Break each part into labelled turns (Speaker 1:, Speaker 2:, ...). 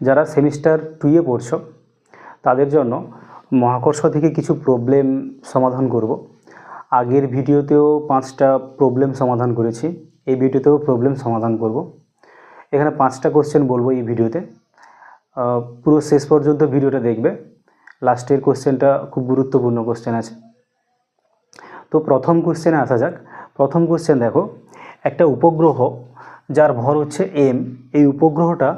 Speaker 1: যারা সেমিস্টার টুয়ে পড়ছো, তাদের জন্য মহাকর্ষ থেকে কিছু প্রবলেম সমাধান করব। আগের ভিডিওতেও পাঁচটা প্রবলেম সমাধান করেছি, এই ভিডিওতেও প্রবলেম সমাধান করব। এখানে পাঁচটা কোশ্চেন বলব এই ভিডিওতে। পুরো শেষ পর্যন্ত ভিডিওটা দেখবে। লাস্টের কোশ্চেনটা খুব গুরুত্বপূর্ণ কোশ্চেন আছে। তো প্রথম কোশ্চেনে আসা যাক। প্রথম কোশ্চেন দেখো, একটা উপগ্রহ যার ভর হচ্ছে এম এই উপগ্রহটা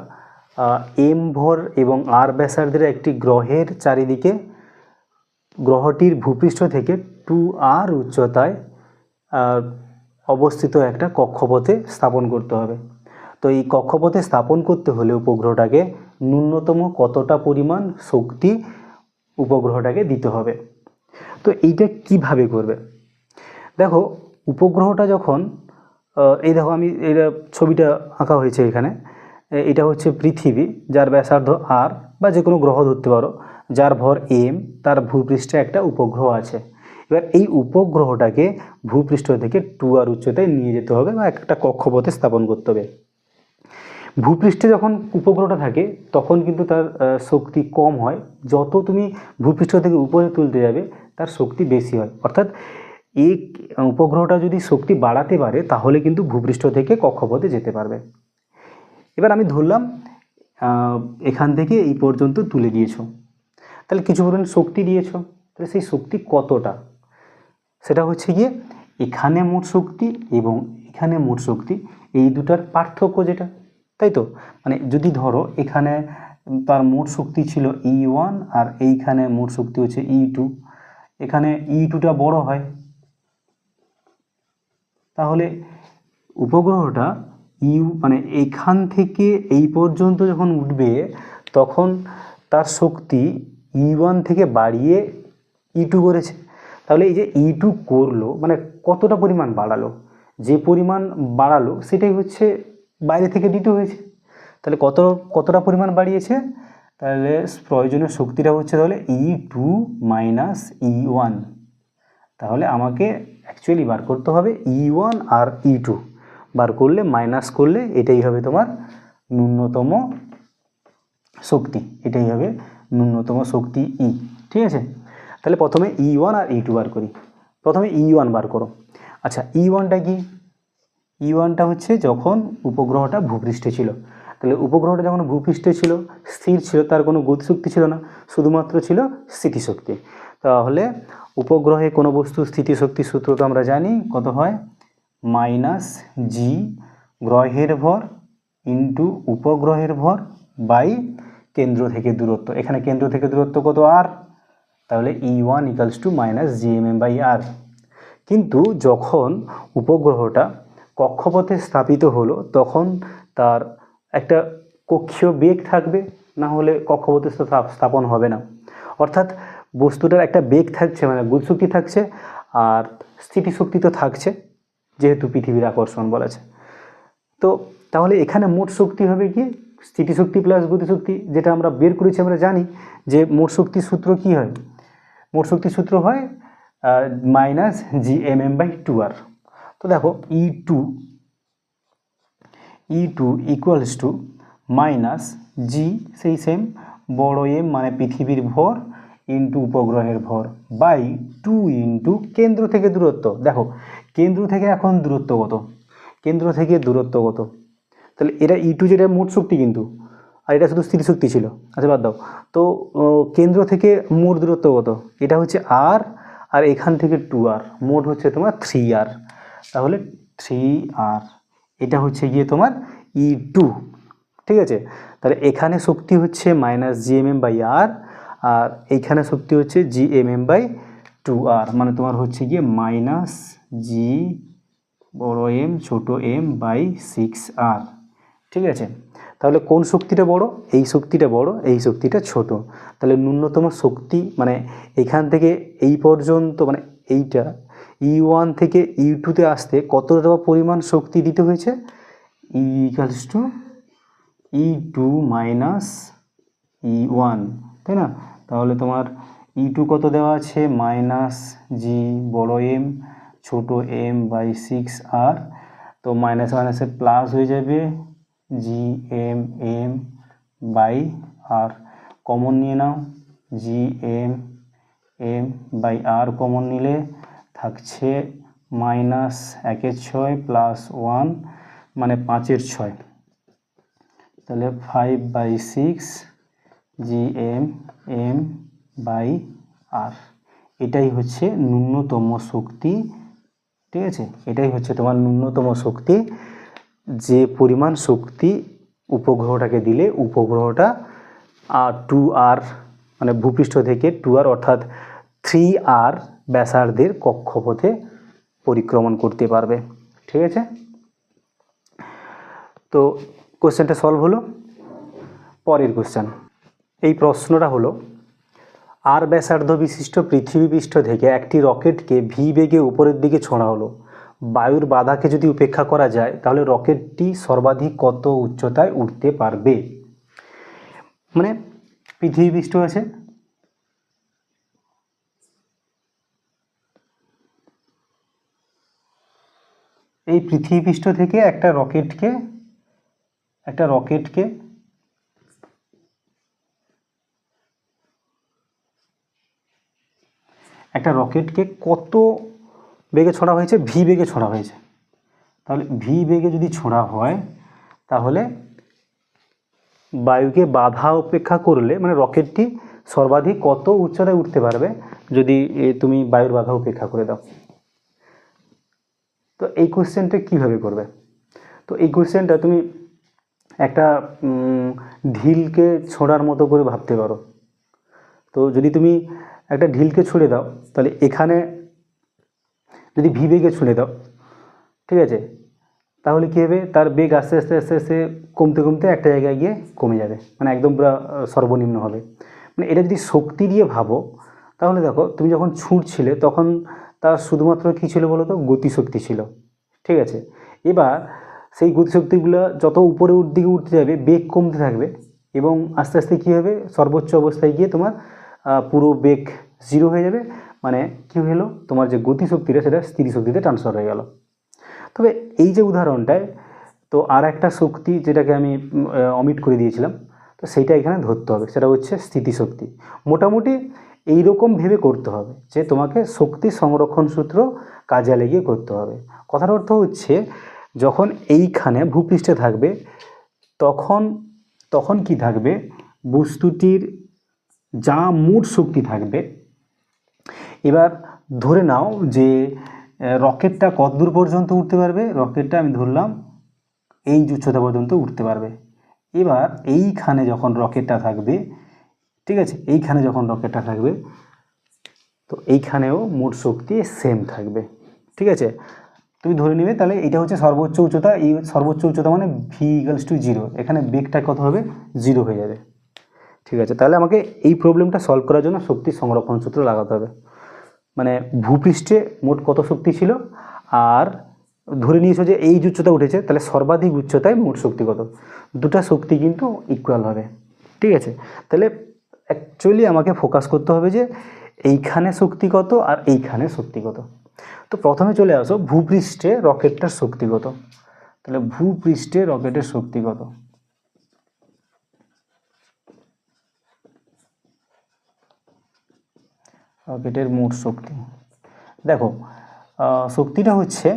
Speaker 1: এম ভর এবং আর ব্যাসার্ধের একটি গ্রহের চারিদিকে গ্রহটির ভূপৃষ্ঠ থেকে টু আর উচ্চতায় অবস্থিত একটা কক্ষপথে স্থাপন করতে হবে। তো এই কক্ষপথে স্থাপন করতে হলে উপগ্রহটাকে ন্যূনতম কতটা পরিমাণ শক্তি উপগ্রহটাকে দিতে হবে? তো এইটা কীভাবে করবে? দেখো, উপগ্রহটা যখন এই দেখো আমি এটা ছবিটা আঁকা হয়েছে এখানে। এটা হচ্ছে পৃথিবী, যার ব্যাসার্ধ আর বা যে কোনো গ্রহ ধরতে পারো, যার ভর এম তার ভূপৃষ্ঠে একটা উপগ্রহ আছে। এবার এই উপগ্রহটাকে ভূপৃষ্ঠ থেকে টু আর উচ্চতায় নিয়ে যেতে হবে বা একটা কক্ষপথে স্থাপন করতে হবে। ভূপৃষ্ঠে যখন উপগ্রহটা থাকে, তখন কিন্তু তার শক্তি কম হয়। যত তুমি ভূপৃষ্ঠ থেকে উপরে তুলতে যাবে, তার শক্তি বেশি হয়। অর্থাৎ এই উপগ্রহটা যদি শক্তি বাড়াতে পারে, তাহলে কিন্তু ভূপৃষ্ঠ থেকে কক্ষপথে যেতে পারবে। এবার আমি ধরলাম এখান থেকে এই পর্যন্ত তুলে দিয়েছ। তাহলে কিছু পরিমাণ শক্তি দিয়েছ। তাহলে সেই শক্তি কতটা? সেটা হচ্ছে গিয়ে এখানে মোট শক্তি এবং এখানে মোট শক্তি, এই দুটার পার্থক্য যেটা, তাই তো? মানে যদি ধরো এখানে তার মোট শক্তি ছিল ই ওয়ান আর এইখানে মোট শক্তি হচ্ছে ই টু এখানে ই টুটা বড় হয়। তাহলে উপগ্রহটা ইউ মানে এখান থেকে এই পর্যন্ত যখন উঠবে, তখন তার শক্তি ই ওয়ান থেকে বাড়িয়ে ই টু করেছে। তাহলে এই যে ই টু করল মানে কতটা পরিমাণ বাড়ালো, যে পরিমাণ বাড়ালো, সেটাই হচ্ছে বাইরে থেকে দিতে হয়েছে। তাহলে কত, কতটা পরিমাণ বাড়িয়েছে? তাহলে প্রয়োজনীয় শক্তিটা হচ্ছে তাহলে E two minus E one তাহলে আমাকে অ্যাকচুয়ালি বার করতে হবে ই ওয়ান আর ই টু বার করলে মাইনাস করলে এটাই হবে তোমার ন্যূনতম শক্তি, এটাই হবে ন্যূনতম শক্তি ই ঠিক আছে? তাহলে প্রথমে ই ওয়ান আর ই টু বার করি। প্রথমে ই ওয়ান বার করো। আচ্ছা ই ওয়ানটা কি? ই ওয়ানটা হচ্ছে যখন উপগ্রহটা ভূপৃষ্ঠে ছিল। তাহলে উপগ্রহটা যখন ভূপৃষ্ঠে ছিল, স্থির ছিল, তার কোনো গতিশক্তি ছিল না, শুধুমাত্র ছিল স্থিতিশক্তি। তাহলে উপগ্রহে কোনো বস্তু স্থিতিশক্তি সূত্র তো আমরা জানি, কত হয়? মাইনাস জি গ্রহের ভর ইন্টু উপগ্রহের ভর বাই কেন্দ্র থেকে দূরত্ব। এখানে কেন্দ্র থেকে দূরত্ব কত আর তাহলে E one equals to minus G M M by R কিন্তু যখন উপগ্রহটা কক্ষপথে স্থাপিত হলো, তখন তার একটা কক্ষীয় বেগ থাকবে, না হলে কক্ষপথে স্থা- স্থাপন হবে না। অর্থাৎ বস্তুটার একটা বেগ থাকছে মানে গতিশক্তি থাকছে, আর স্থিতিশক্তি তো থাকছে। যেহেতু পৃথিবীর আকর্ষণ বলেছে। তো তাহলে এখানে মোট শক্তি হবে কি? স্থিতিশক্তি প্লাস গতিশক্তি যেটা আমরা বের করেছি, আমরা জানি যে মোট শক্তির সূত্র কি হয়? মোট শক্তির সূত্র হয় minus G M M by two R তো দেখো E two E two equals to minus G সেই সেম বড় এম মানে পৃথিবীর ভর ইন্টু উপগ্রহের ভর বাই টু ইন্টু কেন্দ্র থেকে দূরত্ব। দেখো কেন্দ্র থেকে এখন দূরত্ব কত? কেন্দ্র থেকে দূরত্ব কত? তাহলে এটা ই টু যেটা মোট শক্তি কিন্তু। আর এটা শুধু স্থির শক্তি ছিল। আচ্ছা বাদ দাও। তো কেন্দ্র থেকে মোট দূরত্ব কত? এটা হচ্ছে আর আর এখান থেকে টু আর মোট হচ্ছে তোমার থ্রি আর তাহলে থ্রি আর এটা হচ্ছে গিয়ে তোমার ই টু ঠিক আছে? তাহলে এখানে শক্তি হচ্ছে minus G M M by R আর এইখানে শক্তি হচ্ছে G M M by two R মানে তোমার হচ্ছে গিয়ে মাইনাস জি, বড় এম ছোট এম বাই সিক্স আর ঠিক আছে? তাহলে কোন শক্তিটা বড়? এই শক্তিটা বড়, এই শক্তিটা ছোট। তাহলে ন্যূনতম শক্তি মানে এখান থেকে এই পর্যন্ত মানে এইটা ই ওয়ান থেকে ই টুতে আসতে কতটা পরিমাণ শক্তি দিতে হয়েছে? E equals to E two minus E one তাই না? তাহলে তোমার ই টু কত দেওয়া আছে? মাইনাস জি বড় এম ছোট এম বাই সিক্স আর তো মাইনাস মাইনাসে প্লাস হয়ে যাবে G M M by R common নিয়ে নাও G M M by R common নিলে থাকছে মাইনাস একের ছয় প্লাস ওয়ান মানে পাঁচের ছয়। তাহলে five by six G M M by R এটাই হচ্ছে ন্যূনতম শক্তি ঠিক আছে? এটাই হচ্ছে তোমার ন্যূনতম শক্তি। যে পরিমাণ শক্তি উপগ্রহটাকে দিলে উপগ্রহটা আর টু আর মানে ভূপৃষ্ঠ থেকে টু আর অর্থাৎ থ্রি আর ব্যাসার্ধের কক্ষপথে পরিক্রমণ করতে পারবে। ঠিক আছে? তো কোশ্চেনটা সলভ হলো। পরের কোশ্চেন এই প্রশ্নটা হলো আর ব্যাসার্ধ বিশিষ্ট পৃথিবী পৃষ্ঠ থেকে একটি রকেটকে ভি বেগে উপরের দিকে ছোঁড়া হলো। বায়ুর বাধাকে যদি উপেক্ষা করা যায়, তাহলে রকেটটি সর্বাধিক কত উচ্চতায় উঠতে পারবে? মানে পৃথিবী পৃষ্ঠ আছে। এই পৃথিবী পৃষ্ঠ থেকে একটা রকেটকে একটা রকেটকে একটা রকেটকে কত বেগে ছোড়া হয়েছে? ভি বেগে ছোড়া হয়েছে। তাহলে ভি বেগে যদি ছোড়া হয়, তাহলে বায়ুকে বাধা উপেক্ষা করলে মানে রকেটটি সর্বাধিক কত উচ্চতায় উঠতে পারবে? যদি তুমি বায়ুর বাধা উপেক্ষা করে দাও। তো এই কোশ্চেনটা কীভাবে করবে? তো এই কোশ্চেনটা তুমি একটা ঢিলকে ছোঁড়ার মতো করে ভাবতে পারো। তো যদি তুমি একটা ঢিলকে ছুঁড়ে দাও, তাহলে এখানে যদি ভি বেগে ছুঁড়ে দাও, ঠিক আছে? তাহলে কী হবে? তার বেগ আস্তে আস্তে আস্তে আস্তে কমতে কমতে একটা জায়গায় গিয়ে কমে যাবে মানে একদম পুরো সর্বনিম্ন হবে। মানে এটা যদি শক্তি দিয়ে ভাবো, তাহলে দেখো, তুমি যখন ছুঁড়ছিলে, তখন তার শুধুমাত্র কী ছিল বলো তো? গতিশক্তি ছিল, ঠিক আছে? এবার সেই গতিশক্তিগুলো যত উপরে দিকে উঠতে যাবে, বেগ কমতে থাকবে এবং আস্তে আস্তে কী হবে? সর্বোচ্চ অবস্থায় গিয়ে তোমার পুরো বেগ জিরো হয়ে যাবে। মানে কী হলো? তোমার যে গতিশক্তিটা সেটা স্থিতিশক্তিতে ট্রান্সফার হয়ে গেল। তবে এই যে উদাহরণটায়, তো আর একটা শক্তি যেটাকে আমি অমিট করে দিয়েছিলাম, তো সেইটা এখানে ধরতে হবে। সেটা হচ্ছে স্থিতিশক্তি মোটামুটি এই রকম ভেবে করতে হবে যে তোমাকে শক্তি সংরক্ষণ সূত্র কাজে লাগিয়ে করতে হবে। কথার অর্থ হচ্ছে, যখন এইখানে ভূপৃষ্ঠে থাকবে, তখন তখন কি থাকবে? বস্তুটির যা মোট শক্তি থাকবে। এবার ধরে নাও যে রকেটটা কত দূর পর্যন্ত উঠতে পারবে? রকেটটা আমি ধরলাম এই উচ্চতা পর্যন্ত উঠতে পারবে। এবার এইখানে যখন রকেটটা থাকবে, ঠিক আছে, এইখানে যখন রকেটটা থাকবে, তো এইখানেও মোট শক্তি সেম থাকবে। ঠিক আছে? তুমি ধরে নেবে, তাহলে এটা হচ্ছে সর্বোচ্চ উচ্চতা, এই সর্বোচ্চ উচ্চতা মানে ভি ইকালস টু জিরো এখানে বেগটা কত হবে? জিরো হয়ে যাবে। ঠিক আছে, তাহলে আমাকে এই প্রবলেমটা সলভ করার জন্য শক্তি সংরক্ষণ সূত্র লাগাতে হবে। মানে ভূপৃষ্ঠে মোট কত শক্তি ছিল? আর ধরে নিয়েছো যে এই উচ্চতা উঠেছে, তাহলে সর্বাধিক উচ্চতায় মোট শক্তি কত? দুটা শক্তি কিন্তু ইকুয়াল হবে। ঠিক আছে, তাহলে অ্যাকচুয়ালি আমাকে ফোকাস করতে হবে যে এইখানে শক্তি কত আর এইখানে শক্তি কত। তো প্রথমে চলে আসো, ভূপৃষ্ঠে রকেটটার শক্তি কত? তাহলে ভূপৃষ্ঠে রকেটের শক্তি কত? রকেটের মোট শক্তি। দেখো শক্তিটা হচ্ছে,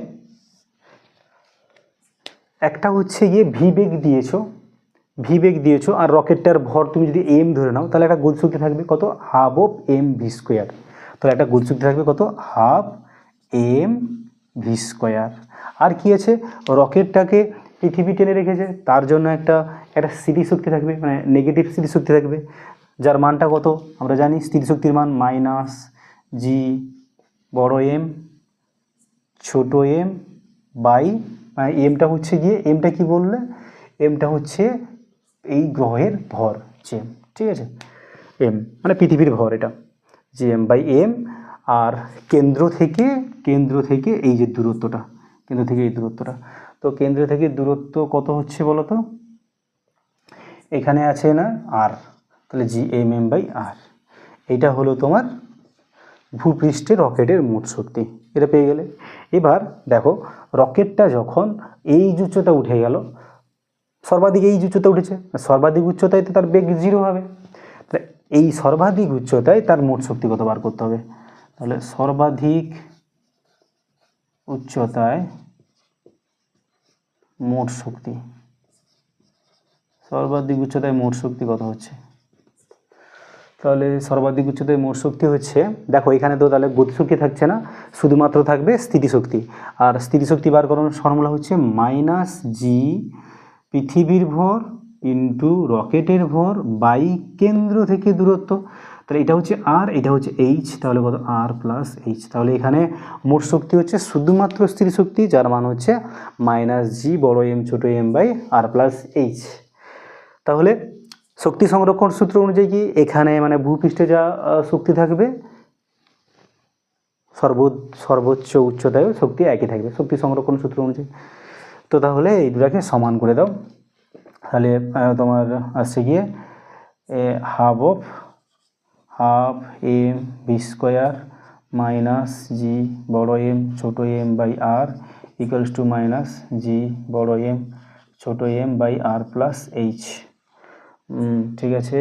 Speaker 1: একটা হচ্ছে গিয়ে ভি বেগ দিয়েছ ভি বেগ দিয়েছ, আর রকেটটার ভর তুমি যদি এম ধরে নাও, তাহলে একটা গতিশক্তি থাকবে কত? Half of M V square তাহলে একটা গতিশক্তি থাকবে কত? হাফ এম ভি স্কোয়ার আর কি আছে? রকেটটাকে পৃথিবী টেনে রেখেছে, তার জন্য একটা একটা স্মৃতিশক্তি থাকবে মানে নেগেটিভ স্মৃতিশক্তি থাকবে। যার মানটা কত? আমরা জানি স্থিতিশক্তির মান মাইনাস জি বড় এম ছোট এম বাই মানে এমটা হচ্ছে গিয়ে এমটা কি বললে? এমটা হচ্ছে এই গ্রহের ভর জি এম ঠিক আছে? এম মানে পৃথিবীর ভর এটা G M by M R কেন্দ্র থেকে কেন্দ্র থেকে এই যে দূরত্বটা, কেন্দ্র থেকে এই দূরত্বটা, তো কেন্দ্র থেকে দূরত্ব কত হচ্ছে বলো তো এখানে আছে না আর তাহলে G M M by R এইটা হলো তোমার ভূপৃষ্ঠে রকেটের মোট শক্তি। এটা পেয়ে গেলে। এবার দেখো, রকেটটা যখন এই উচ্চতা উঠে গেল, সর্বাধিক এই উচ্চতা উঠেছে, সর্বাধিক উচ্চতায় তো তার বেগ জিরো হবে। তাহলে এই সর্বাধিক উচ্চতায় তার মোট শক্তি কত বার করতে হবে? তাহলে সর্বাধিক উচ্চতায় মোট শক্তি, সর্বাধিক উচ্চতায় মোট শক্তি কত হচ্ছে? তাহলে সর্বাধিক উচ্চতায় মোট শক্তি হচ্ছে, দেখো এখানে তো তাহলে গতিশক্তি থাকছে না, শুধুমাত্র থাকবে স্থিতিশক্তি আর স্থিতিশক্তি বার করানোর ফর্মুলা হচ্ছে মাইনাস জি পৃথিবীর ভর ইন্টু রকেটের ভর বাই কেন্দ্র থেকে দূরত্ব। তাহলে এটা হচ্ছে আর এটা হচ্ছে এইচ তাহলে কত আর প্লাস এইচ তাহলে এখানে মোট শক্তি হচ্ছে শুধুমাত্র স্থির শক্তি, যার মান হচ্ছে মাইনাস জি বড় এম ছোটো M by R plus H তাহলে শক্তি সংরক্ষণ সূত্র অনুযায়ী কি এখানে মানে ভূপৃষ্ঠে যা শক্তি থাকবে সর্ব সর্বোচ্চ উচ্চতায়ও শক্তি একই থাকবে, শক্তি সংরক্ষণ সূত্র অনুযায়ী। তো তাহলে এই দুটাকে সমান করে দাও। তাহলে তোমার আসছে গিয়ে, এ half of half M V square minus G বড় এম ছোটো M by R equals to minus G বড় এম ছোটো M by R plus H ঠিক আছে।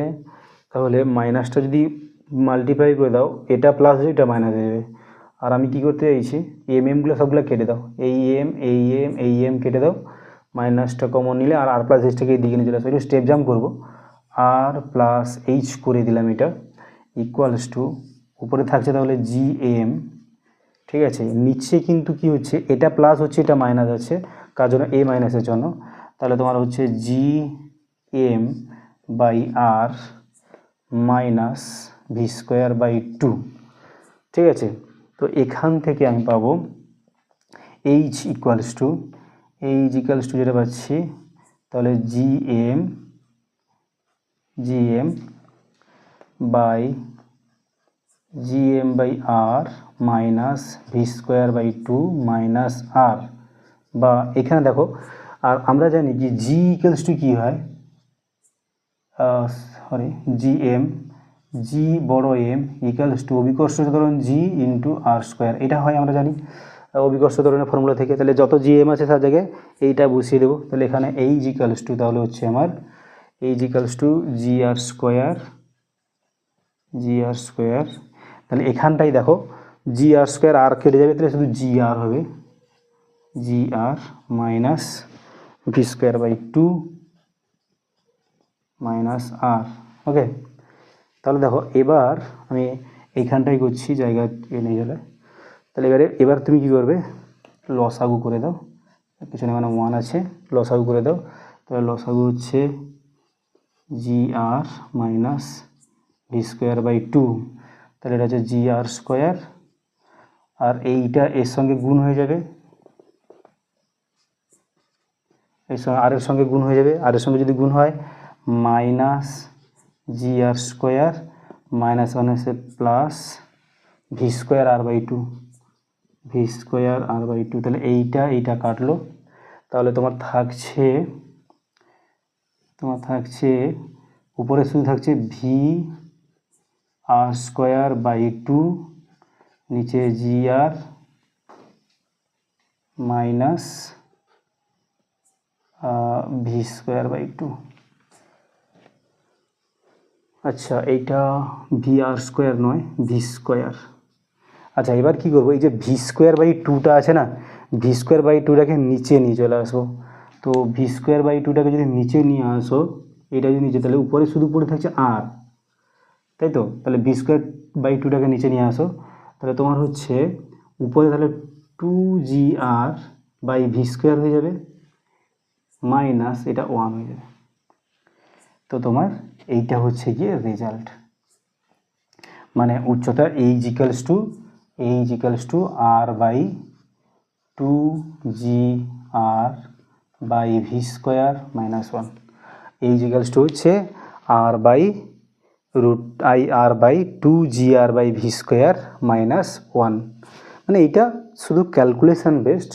Speaker 1: তাহলে মাইনাসটা যদি মাল্টিপ্লাই করে দাও, এটা প্লাস হয়ে এটা মাইনাস হয়ে যাবে। আর আমি কি করতে চাইছি? এম এমগুলো সবগুলো কেটে দাও। এই এম এই এম এই এম কেটে দাও। মাইনাসটা কমন নিলে আর আর প্লাস এইচটাকে এই দিকে নিয়ে চলে আসবে একটু স্টেপ জাম্প করব। আর প্লাস এইচ করে দিলাম এটা। ইকুয়ালস টু উপরে থাকছে তাহলে জি এম ঠিক আছে? নিচে কিন্তু কি হচ্ছে? এটা প্লাস হচ্ছে, এটা মাইনাস আছে। কার জন্য এ মাইনাসের জন্য। তাহলে তোমার হচ্ছে G M by R minus V square by two. ঠিক আছে? তো এখান থেকে আমি পাবো H equals to H equals to যেটা পাচ্ছি, তাহলে G M G M by G M by R minus V square by two minus R. বা এখানে দেখো, আর আমরা জানি যে জি ইকুয়ালস টু কী হয়? সরি জি এম জি বড় এম ইকুয়ালস টু অভিকর্ষ ধরুন জি ইন্টু আর স্কোয়ার এটা হয় আমরা জানি অভিকর্ষ ধরনের ফর্মুলা থেকে। তাহলে যত জি এম আছে তার জায়গায় এইটা বসিয়ে দেবো। তাহলে এখানে এই জিকালস টু তাহলে হচ্ছে আমার এই G equals to G R square G R square তাহলে এখানটাই দেখো জি আর স্কোয়ার আর কেটে যাবে, তাহলে শুধু জি আর হবে। G R minus V square by two minus R okay তাহলে দেখো, এবার আমি এইখানটাই করছি জায়গা এনে গেলে। তাহলে এবারে, এবার তুমি কী করবে? লসাগু করে দাও। পিছনে মানে ওয়ান আছে, লসাগু করে দাও। তাহলে লসাগু হচ্ছে G R minus V square by two তাহলে এটা হচ্ছে জি আর স্কোয়ার আর এইটা এর সঙ্গে গুণ হয়ে যাবে। এর সঙ্গে আর সঙ্গে গুণ হয়ে যাবে। আর এর সঙ্গে যদি গুণ হয় minus G R square minus one হচ্ছে plus V square R by two. V square R by two, তাহলে এইটা এইটা কাটলো। তাহলে তোমার থাকছে তোমার থাকছে, উপরে শুধু থাকছে V R square by two, নিচে G R minus V square by two. আচ্ছা এইটা ভি আর স্কোয়ার নয় ভি স্কোয়ার আচ্ছা এবার কি করব? এই যে ভি স্কোয়ার বাই টুটা আছে না ভি স্কোয়ার বাই টুটাকে নিচে নিয়ে চলে আসব। তো ভি স্কোয়ার বাই টুটাকে যদি নিচে নিয়ে আসো এটা যদি নিচে, তাহলে উপরে শুধু পড়ে থাকছে আর তাই তো? তাহলে ভি স্কোয়ার বাই টুটাকে নিচে নিয়ে আসো। তাহলে তোমার হচ্ছে, উপরে তাহলে two G R by V square হয়ে যাবে মাইনাস এটা ওয়ান হয়ে যাবে। তো তোমার এইটা হচ্ছে গিয়ে রেজাল্ট মানে উচ্চতা H equals to H equals to R by two G R by V square minus one H equals to হচ্ছে R by root I R by two G R by V square minus one মানে এইটা শুধু calculation based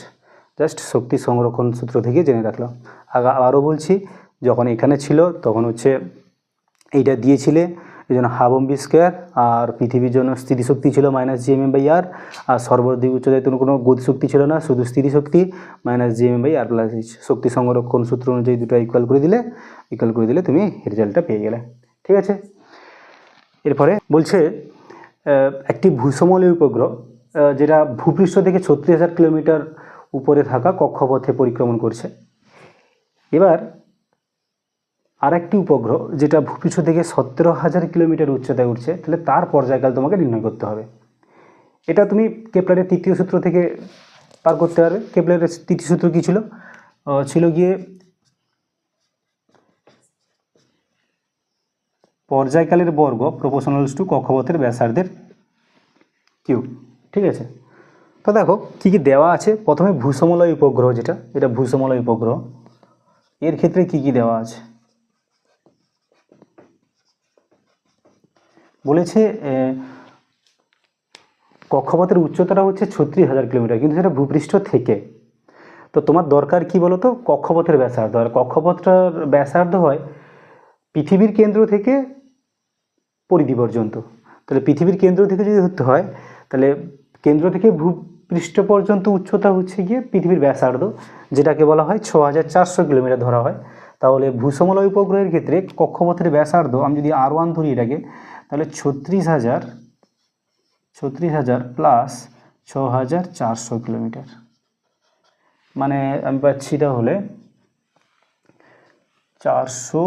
Speaker 1: just শক্তি সংরক্ষণ সূত্র থেকে জেনে রাখলাম। আগা আরও বলছি, যখন এখানে ছিল, তখন হচ্ছে এইটা দিয়েছিলে, এই জন্য হাফ এম বি স্কোয়ার, আর পৃথিবীর জন্য স্থিতিশক্তি ছিল minus G M M by R আর সর্বাধিক উচ্চতায় তো কোনো গতিশক্তি ছিল না, শুধু স্থিতিশক্তি minus G M M by R plus শক্তি সংরক্ষণ সূত্র অনুযায়ী দুটো ইকুয়াল করে দিলে ইকুয়াল করে দিলে তুমি রেজাল্টটা পেয়ে গেলে। ঠিক আছে? এরপরে বলছে একটি ভূসমলীয় উপগ্রহ যেটা ভূপৃষ্ঠ থেকে ছত্রিশ হাজার কিলোমিটার উপরে থাকা কক্ষপথে পরিক্রমণ করছে। এবার আরেকটি উপগ্রহ যেটা ভূপৃষ্ঠ থেকে সতেরো হাজার কিলোমিটার উচ্চতায় উঠছে, তাহলে তার পর্যায়কাল তোমাকে নির্ণয় করতে হবে। এটা তুমি কেপলারের তৃতীয় সূত্র থেকে পার করতে পারবে। কেপলারের তৃতীয় সূত্র কী ছিল? ছিল গিয়ে পর্যায়কালের বর্গ প্রপোশনালস টু কক্ষপথের ব্যাসার্ধের কিউ ঠিক আছে? তো দেখো, কী কী দেওয়া আছে? প্রথমে ভূসমলয় উপগ্রহ যেটা, এটা ভূসমলয় উপগ্রহ। এর ক্ষেত্রে কী কী দেওয়া আছে? বলেছে কক্ষপথের উচ্চতাটা হচ্ছে ছত্রিশ হাজার কিলোমিটার, কিন্তু সেটা ভূপৃষ্ঠ থেকে। তো তোমার দরকার কি বলো তো কক্ষপথের ব্যাসার্ধ। আর কক্ষপথটার ব্যাসার্ধ হয় পৃথিবীর কেন্দ্র থেকে পরিধি পর্যন্ত। তাহলে পৃথিবীর কেন্দ্র থেকে যদি ধরতে হয়, তাহলে কেন্দ্র থেকে ভূপৃষ্ঠ পর্যন্ত উচ্চতা হচ্ছে গিয়ে পৃথিবীর ব্যাসার্ধ, যেটাকে বলা হয় ছ হাজার চারশো কিলোমিটার ধরা হয়। তাহলে ভূসমলয় উপগ্রহের ক্ষেত্রে কক্ষপথের ব্যাসার্ধ, আমি যদি আর ওয়ান ধরি এটাকে তাহলে ছত্রিশ হাজার ছত্রিশ হাজার প্লাস ছ হাজার চারশো কিলোমিটার। মানে আমি পাচ্ছি তাহলে চারশো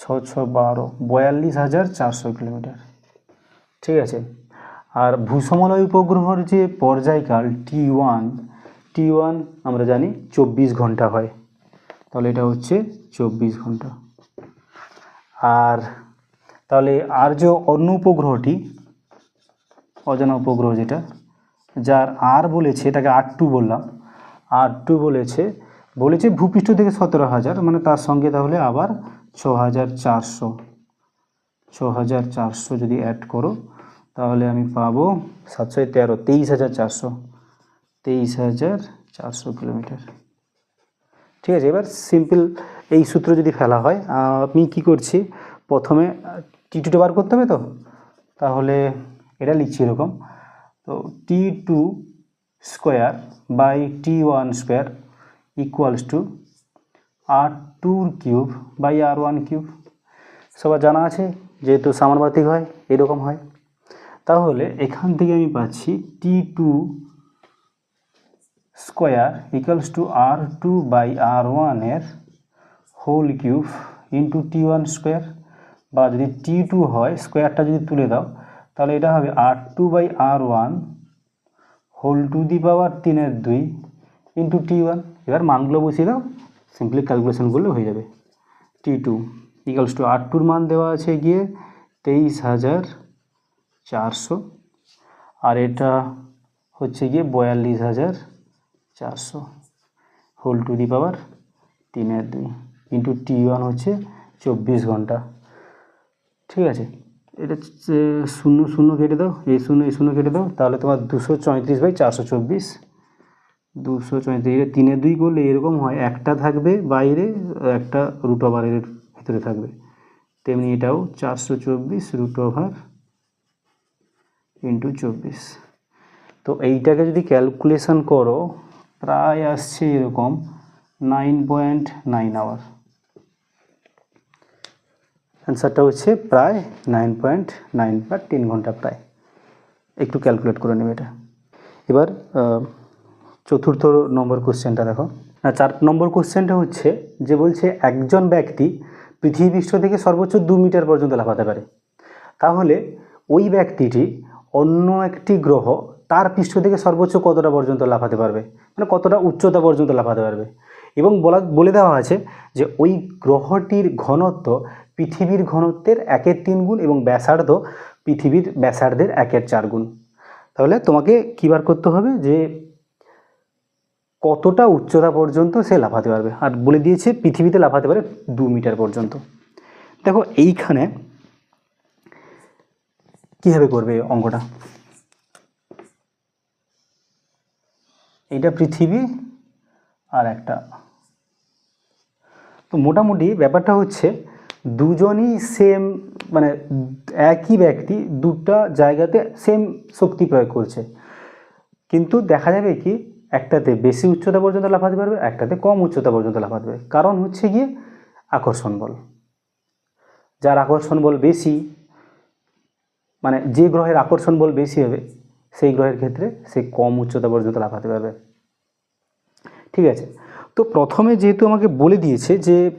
Speaker 1: ছ ছ বারো, বয়াল্লিশ হাজার চারশো কিলোমিটার। ঠিক আছে? আর ভূসমলয় উপগ্রহর যে পর্যায়কাল টি ওয়ান টি ওয়ান আমরা জানি চব্বিশ ঘণ্টা হয়। তাহলে এটা হচ্ছে চব্বিশ ঘণ্টা। আর তাহলে আর যে অন্য উপগ্রহটি, অজানা উপগ্রহ যেটা, যার আর বলেছে, এটাকে আর টু বললাম, আর টু বলেছে বলেছে ভূপৃষ্ঠ থেকে সতেরো হাজার মানে তার সঙ্গে তাহলে আবার ছ হাজার চারশো ছ হাজার চারশো যদি অ্যাড করো, তাহলে আমি পাবো সাতশো তেরো, তেইশ হাজার চারশো, তেইশ হাজার চারশো কিলোমিটার। ঠিক আছে, এবার সিম্পল এই সূত্র যদি ফেলা হয় আমি কি করছি? প্রথমে টি টুটা বার করতে হবে তো? তাহলে এটা লিখছি এরকম। তো T two square by T one square equals to R tour cube by R one cube সবার জানা আছে? যেহেতু সমানুপাতিক হয়, এরকম হয়। তাহলে এখান থেকে আমি পাচ্ছি T two square equals to R two by R ওয়ানের whole cube into T one square বা যদি টি টু হয় স্কোয়ারটা যদি তুলে দাও, তাহলে এটা হবে R two by R one whole to the power তিনের দুই ইন্টু টি ওয়ান এবার মানগুলো বসিয়ে দাও সিম্পলি ক্যালকুলেশন করলে হয়ে যাবে। টি টু ইকালস টু আর টুর মান দেওয়া আছে গিয়ে তেইশ হাজার চারশো। আর এটা হচ্ছে গিয়ে বয়াল্লিশ হাজার চারশো। হোল টু দি পাওয়ার তিনের দুই ইন্টু টি ওয়ান হচ্ছে চব্বিশ ঘণ্টা। ঠিক আছে? এটা শূন্য শূন্য কেটে দাও। এই শূন্য এই শূন্য কেটে দাও। তাহলে তোমার দুশো চৌত্রিশ বাই চারশো চব্বিশ। দুশো চৌত্রিশ, এটা তিনে দুই করলে এরকম হয়, একটা থাকবে বাইরে, একটা রুট ওভারের ভিতরে থাকবে। তেমনি এটাও চারশো চব্বিশ রুট ওভার ইন্টু চব্বিশ। তো এইটাকে যদি ক্যালকুলেশন করো, প্রায় আসছে এরকম নাইন পয়েন্ট নাইন আওয়ার অ্যান্সারটা হচ্ছে প্রায় নাইন পয়েন্ট নাইন বা তিন ঘণ্টা প্রায়। একটু ক্যালকুলেট করে নেবে এটা। এবার চতুর্থ নম্বর কোশ্চেনটা দেখো। চার নম্বর কোশ্চেনটা হচ্ছে যে বলছে একজন ব্যক্তি পৃথিবী পৃষ্ঠ থেকে সর্বোচ্চ দু মিটার পর্যন্ত লাফাতে পারে। তাহলে ওই ব্যক্তিটি অন্য একটি গ্রহ তার পৃষ্ঠ থেকে সর্বোচ্চ কতটা পর্যন্ত লাফাতে পারবে? মানে কতটা উচ্চতা পর্যন্ত লাফাতে পারবে? এবং বলা, বলে দেওয়া আছে যে ওই গ্রহটির ঘনত্ব পৃথিবীর ঘনত্বের একের তিন গুণ এবং ব্যাসার্ধ পৃথিবীর ব্যাসার্ধের একের চার গুণ। তাহলে তোমাকে কী বার করতে হবে? যে কতটা উচ্চতা পর্যন্ত সে লাফাতে পারবে। আর বলে দিয়েছে, পৃথিবীতে লাফাতে পারে দু মিটার পর্যন্ত। দেখো, এইখানে কীভাবে করবে অঙ্কটা? এইটা পৃথিবী আর একটা। তো মোটামুটি ব্যাপারটা হচ্ছে দুজনই সেম মানে একই ব্যক্তি, দুটা জায়গাতে সেম শক্তি প্রয়োগ করছে। কিন্তু দেখা যাবে কি, একটাতে বেশি উচ্চতা পর্যন্ত লাফাতে পারবে, একটাতে কম উচ্চতা পর্যন্ত লাফাতে পারবে। কারণ হচ্ছে গিয়ে আকর্ষণ বল। যার আকর্ষণ বল বেশি মানে যে গ্রহের আকর্ষণ বল বেশি হবে, সেই গ্রহের ক্ষেত্রে সে কম উচ্চতা পর্যন্ত লাফাতে পারবে। ঠিক আছে? তো প্রথমে যেহেতু আমাকে বলে দিয়েছে যে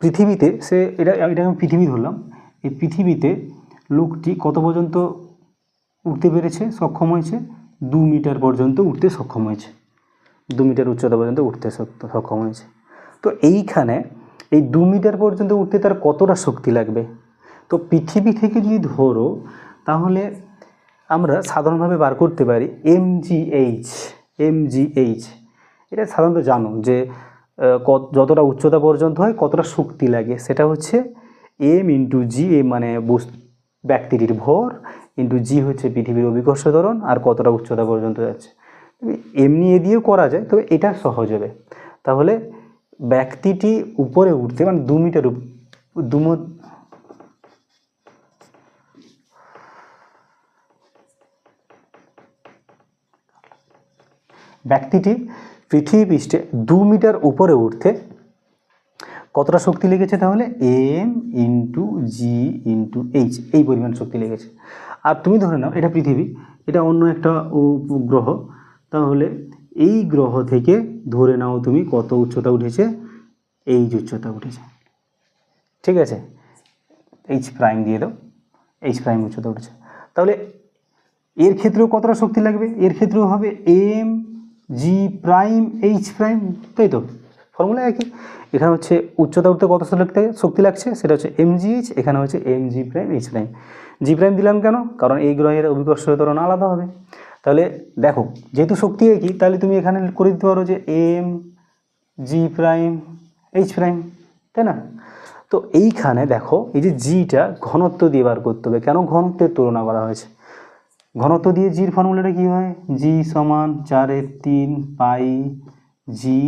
Speaker 1: পৃথিবীতে সে এটা এটা আমি পৃথিবী ধরলাম। এই পৃথিবীতে লোকটি কত পর্যন্ত উঠতে পেরেছে? সক্ষম হয়েছে? দু মিটার পর্যন্ত উঠতে সক্ষম হয়েছে। দু মিটার উচ্চতা পর্যন্ত উঠতে সক্ষম হয়েছে। তো এইখানে এই দু মিটার পর্যন্ত উঠতে তার কতটা শক্তি লাগবে? তো পৃথিবী থেকে যদি ধরো, তাহলে আমরা সাধারণভাবে বার করতে পারি M G H, M G H. এটা সাধারণত জানো যে যতটা উচ্চতা পর্যন্ত হয়, কতটা শক্তি লাগে, সেটা হচ্ছে এম ইন্টু জি এ মানে বস- ব্যক্তিটির ভর ইন্টু জি হচ্ছে পৃথিবীর অভিকর্ষ ধরন, আর কতটা উচ্চতা পর্যন্ত যাচ্ছে। এমনি এ দিয়েও করা যায়, তবে এটা সহজ হবে। তাহলে ব্যক্তিটি উপরে উঠতে মানে দু মিটার দু ব্যক্তিটি পৃথিবী পৃষ্ঠে দু মিটার উপরে উঠতে কতটা শক্তি লেগেছে তাহলে? M into G into H এই পরিমাণ শক্তি লেগেছে। আর তুমি ধরে নাও, এটা পৃথিবী, এটা অন্য একটা উপগ্রহ, তাহলে এই গ্রহ থেকে ধরে নাও তুমি কত উচ্চতা উঠেছে? এইচ উচ্চতা উঠেছে। ঠিক আছে? এইচ প্রাইম দিয়ে দাও। এইচ প্রাইম উচ্চতা উঠেছে। তাহলে এর ক্ষেত্রেও কতটা শক্তি লাগবে? এর ক্ষেত্রেও হবে M G prime H prime তাই তো? ফর্মুলা একই। এখানে হচ্ছে উচ্চতা উঠতে কত শক্তি শক্তি লাগছে? সেটা হচ্ছে এম জি এইচ এখানে হচ্ছে M G prime H prime G prime দিলাম কেন? কারণ এই গ্রহের অভিকর্ষ ত্বরণ আলাদা হবে। তাহলে দেখো, যেহেতু শক্তি একই, তাহলে তুমি এখানে করে দিতে পারো যে M G prime H prime তাই না? তো এইখানে দেখো, এই যে জিটা ঘনত্ব দিয়ে বার করতে হবে। কেন? ঘনত্বের তুলনা করা হয়েছে। ঘনত্ব দিয়ে জির ফর্মুলাটা কী হয়? জি সমান চারের তিন পাই জি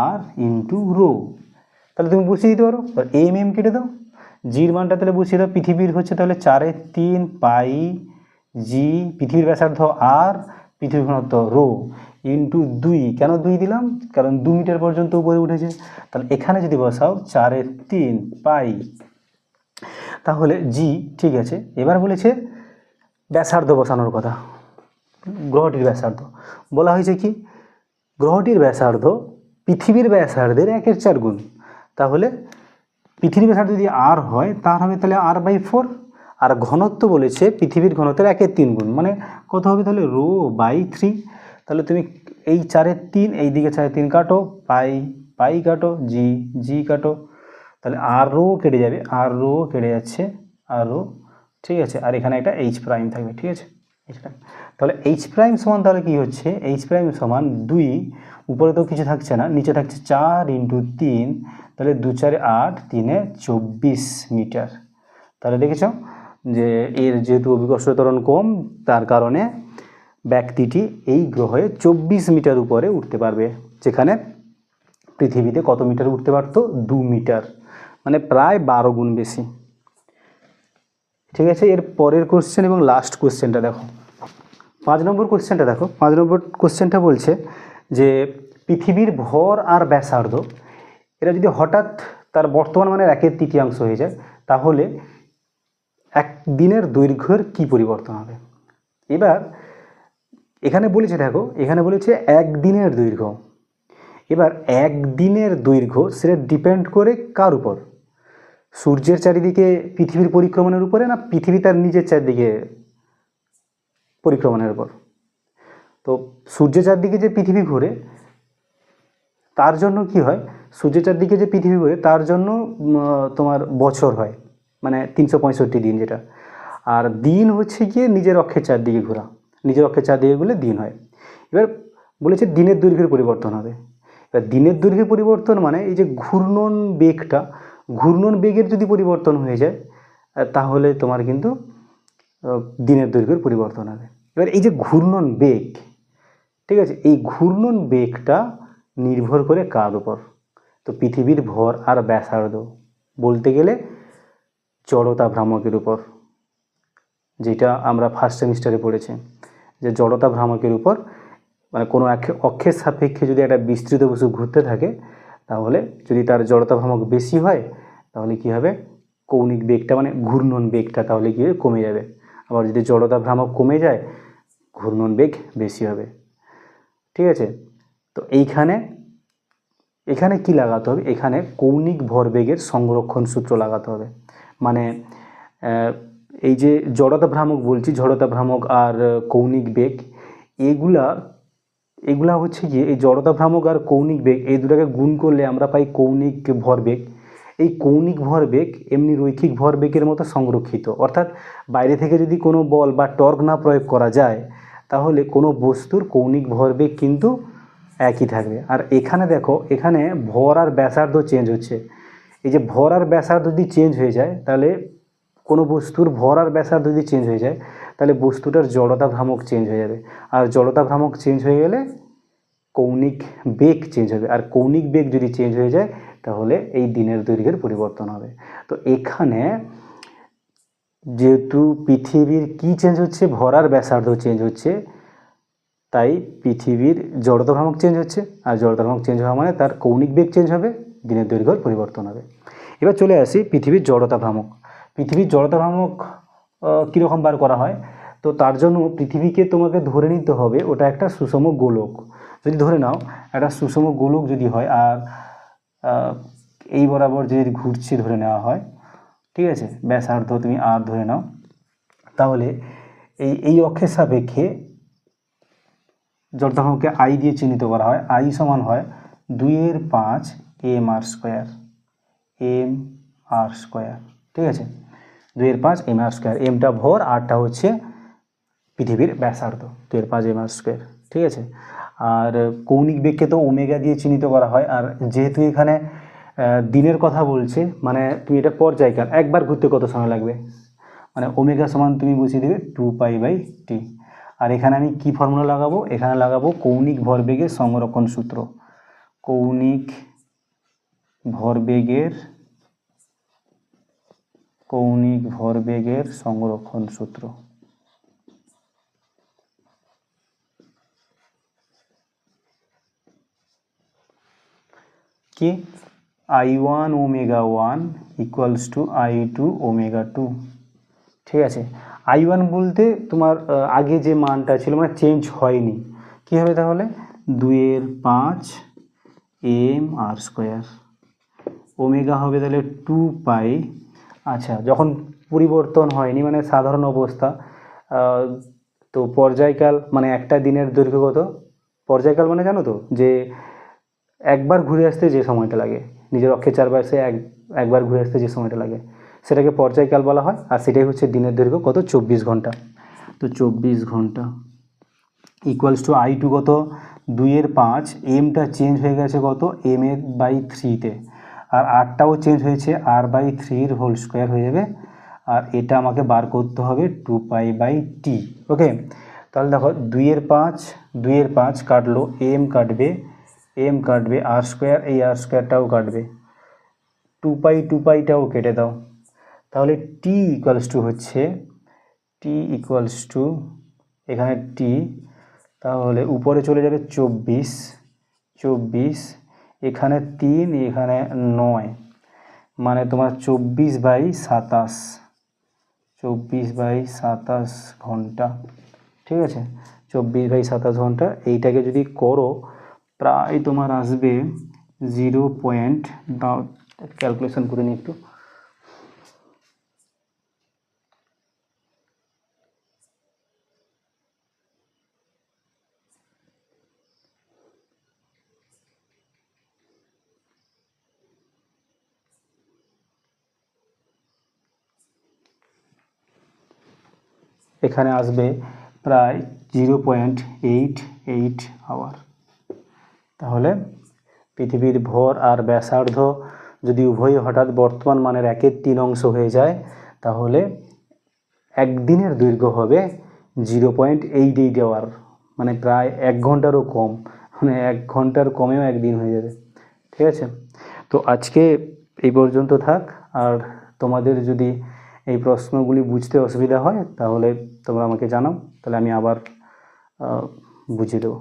Speaker 1: আর ইন্টু রো তাহলে তুমি বসিয়ে দিতে পারো? এম এম কেটে দাও। জির মানটা তাহলে বসিয়ে দাও। পৃথিবীর হচ্ছে তাহলে চারের তিন পাই জি পৃথিবীর ব্যাসার্ধ আর পৃথিবীর ঘনত্ব রো ইন্টু দুই। কেন দুই দিলাম? কারণ দু মিটার পর্যন্ত উপরে উঠেছে। তাহলে এখানে যদি বসাও, চারের তিন পাই। তাহলে জি ঠিক আছে। এবার বলেছে ব্যাসার্ধ বসানোর কথা। গ্রহটির ব্যাসার্ধ। বলা হয়েছে কি? গ্রহটির ব্যাসার্ধ পৃথিবীর ব্যাসার্ধের একের চার গুণ। তাহলে পৃথিবীর ব্যাসার্ধ যদি আর হয়, তার হবে তাহলে আর বাই ফোর আর ঘনত্ব বলেছে পৃথিবীর ঘনত্বের একের তিন গুণ। মানে কত হবে তাহলে? রো বাই থ্রি তাহলে তুমি এই চারের তিন, এই দিকে চারের তিন কাটো, পাই পাই কাটো, জি জি কাটো। তাহলে আর রো কেটে যাবে। আর রো কেটে যাচ্ছে আর রো ঠিক আছে? আর এখানে একটা এইচ প্রাইম থাকবে, ঠিক আছে? এইচ প্রাইম তাহলে এইচ প্রাইম সমান তাহলে কী হচ্ছে? এইচ প্রাইম সমান দুই, উপরে তো কিছু থাকছে না, নিচে থাকছে চার ইন্টু তিন, তাহলে দু চারে আট, তিনে চব্বিশ মিটার। তাহলে দেখেছ যে এর যেহেতু অভিকর্ষ ত্বরণ কম, তার কারণে ব্যক্তিটি এই গ্রহে চব্বিশ মিটার উপরে উঠতে পারবে, যেখানে পৃথিবীতে কত মিটার উঠতে পারতো? দু মিটার মানে প্রায় বারো গুণ বেশি। ঠিক আছে? এর পরের কোশ্চেন এবং লাস্ট কোশ্চেনটা দেখো। পাঁচ নম্বর কোশ্চেনটা দেখো। পাঁচ নম্বর কোশ্চেনটা বলছে যে, পৃথিবীর ভর আর ব্যাসার্ধ এটা যদি হঠাৎ তার বর্তমান মানের একের তৃতীয়াংশ হয়ে যায়, তাহলে এক দিনের দৈর্ঘ্যের কি পরিবর্তন হবে? এবার, এখানে বলেছে দেখো, এখানে বলেছে একদিনের দৈর্ঘ্য। এবার একদিনের দৈর্ঘ্য সেটা ডিপেন্ড করে কার উপর? সূর্যের চারিদিকে পৃথিবীর পরিক্রমণের উপরে না পৃথিবী তার নিজের চারদিকে পরিক্রমণের উপর? তো সূর্যের চারদিকে যে পৃথিবী ঘুরে, তার জন্য কি হয়? সূর্যের চারদিকে যে পৃথিবী ঘুরে, তার জন্য তোমার বছর হয় মানে তিনশো পঁয়ষট্টি দিন যেটা। আর দিন হচ্ছে গিয়ে নিজের অক্ষের চারদিকে ঘোরা, নিজের অক্ষের চারদিকে ঘুরলে দিন হয়। এবার বলেছে দিনের দৈর্ঘ্যের পরিবর্তন হবে। এবার দিনের দৈর্ঘ্যের পরিবর্তন মানে এই যে ঘূর্ণন বেগটা ঘূর্ণন বেগের যদি পরিবর্তন হয়ে যায় তাহলে তোমার কিন্তু দিনের দৈর্ঘ্যের পরিবর্তন হবে। এবার এই যে ঘূর্ণন বেগ, ঠিক আছে, এই ঘূর্ণন বেগটা নির্ভর করে কার উপর? তো পৃথিবীর ভর আর ব্যাসার্ধ বলতে গেলে জড়তা ভ্রামকের উপর, যেটা আমরা ফার্স্ট সেমিস্টারে পড়েছি। যে জড়তা ভ্রামকের উপর মানে কোনো অক্ষের সাপেক্ষে যদি একটা বিস্তৃত বস্তু ঘুরতে থাকে তাহলে যদি তার জড়তা ভ্রামক বেশি হয়, তাহলে কী হবে? কৌণিক বেগটা মানে ঘূর্ণন বেগটা তাহলে কি? কমে যাবে। আবার যদি জড়তা ভ্রামক কমে যায়, ঘূর্ণন বেগ বেশি হবে। ঠিক আছে? তো এইখানে, এখানে কি লাগাতে হবে? এখানে কৌণিক ভরবেগের সংরক্ষণ সূত্র লাগাতে হবে। মানে এই যে জড়তা ভ্রামক বলছি জড়তা ভ্রামক আর কৌণিক বেগ, এগুলা এগুলা হচ্ছে গিয়ে এই জড়তা ভ্রামক আর কৌণিক বেগ, এই দুটাকে গুণ করলে আমরা পাই কৌণিক ভরবেগ এই কৌণিক ভরবেগ এমনি রৈখিক ভরবেগের মতো সংরক্ষিত। অর্থাৎ বাইরে থেকে যদি কোনো বল বা টর্ক না প্রয়োগ করা যায়, তাহলে কোনো বস্তুর কৌণিক ভরবেগ কিন্তু একই থাকবে। আর এখানে দেখো, এখানে ভর আর ব্যাসার্ধ চেঞ্জ হচ্ছে। এই যে ভর আর ব্যাসার্ধ যদি চেঞ্জ হয়ে যায়, তাহলে কোনো বস্তুর ভর আর ব্যাসার্ধ যদি চেঞ্জ হয়ে যায় তাহলে বস্তুটার জড়তা ভ্রামক চেঞ্জ হয়ে যাবে। আর জড়তা ভ্রামক চেঞ্জ হয়ে গেলে কৌণিক বেগ চেঞ্জ হবে। আর কৌণিক বেগ যদি চেঞ্জ হয়ে যায়, তাহলে এই দিনের দৈর্ঘ্যের পরিবর্তন হবে। তো এখানে যেহেতু পৃথিবীর কি চেঞ্জ হচ্ছে? ভরার ব্যাসার্ধ চেঞ্জ হচ্ছে। তাই পৃথিবীর জড়তা ভ্রামক চেঞ্জ হচ্ছে। আর জড়তা ভ্রামক চেঞ্জ হওয়া মানে তার কৌণিক বেগ চেঞ্জ হবে, দিনের দৈর্ঘ্যের পরিবর্তন হবে। এবার চলে আসি পৃথিবীর জড়তা ভ্রামক। পৃথিবীর জড়তা ভ্রামক কীরকম বার করা হয়? তো তার জন্য পৃথিবীকে তোমাকে ধরে নিতে হবে ওটা একটা সুষম গোলক। যদি ধরে নাও, একটা সুষম গোলক যদি হয়, আর এই বরাবর যদি ঘুরছে ধরে নেওয়া হয়, ঠিক আছে? ব্যাসার্ধ তুমি আর ধরে নাও। তাহলে এই এই অক্ষের সাপেক্ষে জড়তাভ্রামককে আই দিয়ে চিহ্নিত করা হয়। আই সমান হয় দুইয়ের পাঁচ M R square, M R square, ঠিক আছে? দুইয়ের পাঁচ এম আর স্কোয়ার। এমটা ভর আরটা হচ্ছে পৃথিবীর ব্যাসার্ধ। দুইয়ের পাঁচ এম আর স্কোয়ার, ঠিক আছে? আর কৌণিক বেগকে তো ওমেগা দিয়ে চিহ্নিত করা হয়। আর যেহেতু এখানে দিনের কথা বলছে মানে তুমি এটা পর্যায়কাল, একবার ঘুরতে কত সময় লাগবে? মানে ওমেগা সমান তুমি বুঝিয়ে দেবে টু পাই বাই টি আর এখানে আমি কি ফর্মুলা লাগাবো? এখানে লাগাবো কৌণিক ভরবেগের সংরক্ষণ সূত্র। কৌণিক ভরবেগের কৌণিক ভরবেগের সংরক্ষণ সূত্র। কি? I one omega one equals to I two omega two ঠিক আছে? আই ওয়ান বলতে তোমার আগে যে মানটা ছিল মানে চেঞ্জ হয়নি। কী হবে তাহলে? দুইয়ের পাঁচ এম আর স্কোয়ার ওমেগা হবে তাহলে টু পাই আচ্ছা যখন পরিবর্তন হয়নি মানে সাধারণ অবস্থা তো পর্যায়কাল মানে একটা দিনের দৈর্ঘ্য কত? পর্যায়কাল মানে জানো তো, যে একবার ঘুরে আসতে যে সময়টা লাগে, নিজের অক্ষের চারপাশে এক, একবার ঘুরে আসতে যে সময়টা লাগে, সেটাকে পর্যায়কাল বলা হয়, আর সেটাই হচ্ছে দিনের দৈর্ঘ্য কত? চব্বিশ ঘণ্টা। তো চব্বিশ ঘণ্টা ইকুয়ালস টু আই টু কত? দুইয়ের পাঁচ এমটা চেঞ্জ হয়ে গেছে কত? এম এর বাই থ্রিতে আর আরটাও চেঞ্জ হয়েছে আর বাই থ্রির হোল স্কোয়ার হয়ে যাবে। আর এটা আমাকে বার করতে হবে টু পাই বাই টি ওকে তাহলে দেখো দুইয়ের পাঁচ দুইয়ের পাঁচ কাটলো এম কাটবে এম কাটবে আর স্কোয়ার এই আর স্কোয়ারটাও কাটবে। টু পাই টু পাইটাও কেটে দাও। তাহলে টি ইকুয়ালস টু হচ্ছে টি ইকুয়ালস টু এখানে টি তাহলে উপরে চলে যাবে চব্বিশ চব্বিশ এখানে তিন, এখানে নয়। মানে তোমার চব্বিশ বাই সাতাশ। চব্বিশ বাই সাতাশ ঘণ্টা, ঠিক আছে? চব্বিশ বাই সাতাশ ঘণ্টা, এইটাকে যদি করো, প্রায় তোমার আসবে জিরো পয়েন্ট, দাও ক্যালকুলেশন করে নিই একটু। এখানে আসবে প্রায় zero point eight eight hour তাহলে পৃথিবীর ভর আর ব্যাসার্ধ যদি উভয়ই হঠাৎ বর্তমান মানের একের তিন অংশ হয়ে যায়, তাহলে একদিনের দৈর্ঘ্য হবে zero point eight eight hour মানে প্রায় এক ঘন্টারও কম মানে এক ঘণ্টার কমেও একদিন হয়ে যাবে। ঠিক আছে? তো আজকে এই পর্যন্ত থাক, আর তোমাদের যদি এই প্রশ্নগুলি বুঝতে অসুবিধা হয় তাহলে তোমরা আমাকে জানাও তাহলে আমি আবার বুঝিয়ে দেবো।